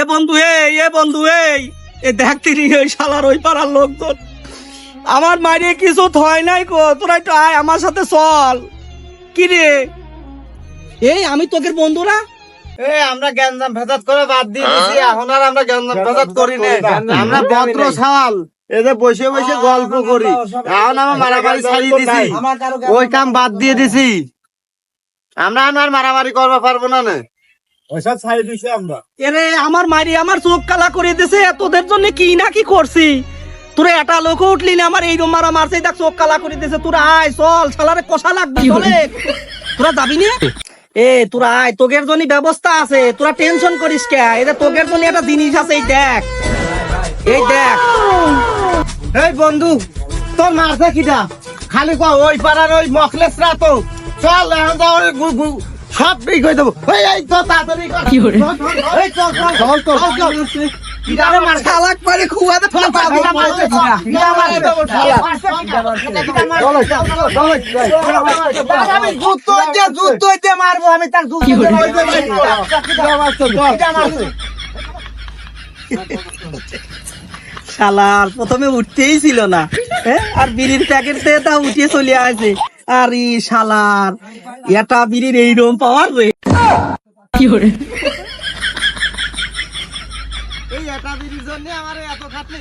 এ বন্ধু এই এ বন্ধু এই। এ দেখতে নি ওই শালার ওই পাড়ার লোকজন। আমার মারিয়ে কিছু থয় নাই কো তোরা একটু আয় আমার সাথে চল। কি রে? এই আমি তোদের বন্ধুরা? এই আমরা গ্যাঞ্জাম ভেজাত করে বাদ দিয়ে দিছি এখন আর আমরা গ্যাঞ্জাম ভেজাত করি না আমরা ভদ্র ছাল এদের বসে বসে গল্প করি। এখন আমরা মারামারি ছাড়িয়ে দিছি। ওই কাম বাদ দিয়ে দিছি। আমরা আর মারামারি করতে পারব না না। ওইসব ছাড়ি দিছি আমরা। এরে আমার মারি আমার চোখ কালা করে দিছে তোদের জন্য কি না কি করছি? তোরা এটা লোক উঠলি না আমার এই মারা মারছে দেখ চোখ কালা করে দিছে। তোরা আয় চল শালারে কষা লাগবে চলে। তোরা যাবি না? এ তোরা আয় তোগের জন্য ব্যবস্থা আছে। তোরা টেনশন করিস কে? এটা তোগের জন্য একটা জিনিস আছে এই দেখ। এই দেখ। এই বন্ধু তোর মারছে কিটা? খালি কো ওই পাড়ার ওই মখলেসরা তো। চল এখন গু- সব ঠিক হয়ে দেবো এই এই তো তাড়াতাড়ি কর। ধর। এই চল চল। চল চল। মারবো আমি তার শালার প্রথমে উঠতেই ছিল না হ্যাঁ? আর বিড়ির প্যাকেট থেকে তা উঠিয়ে চলে আসে আর ই শালার এটা বিড়ির এইরকম পাওয়ার রে এই নেতাগিরির জন্য আমার এত খাটনি।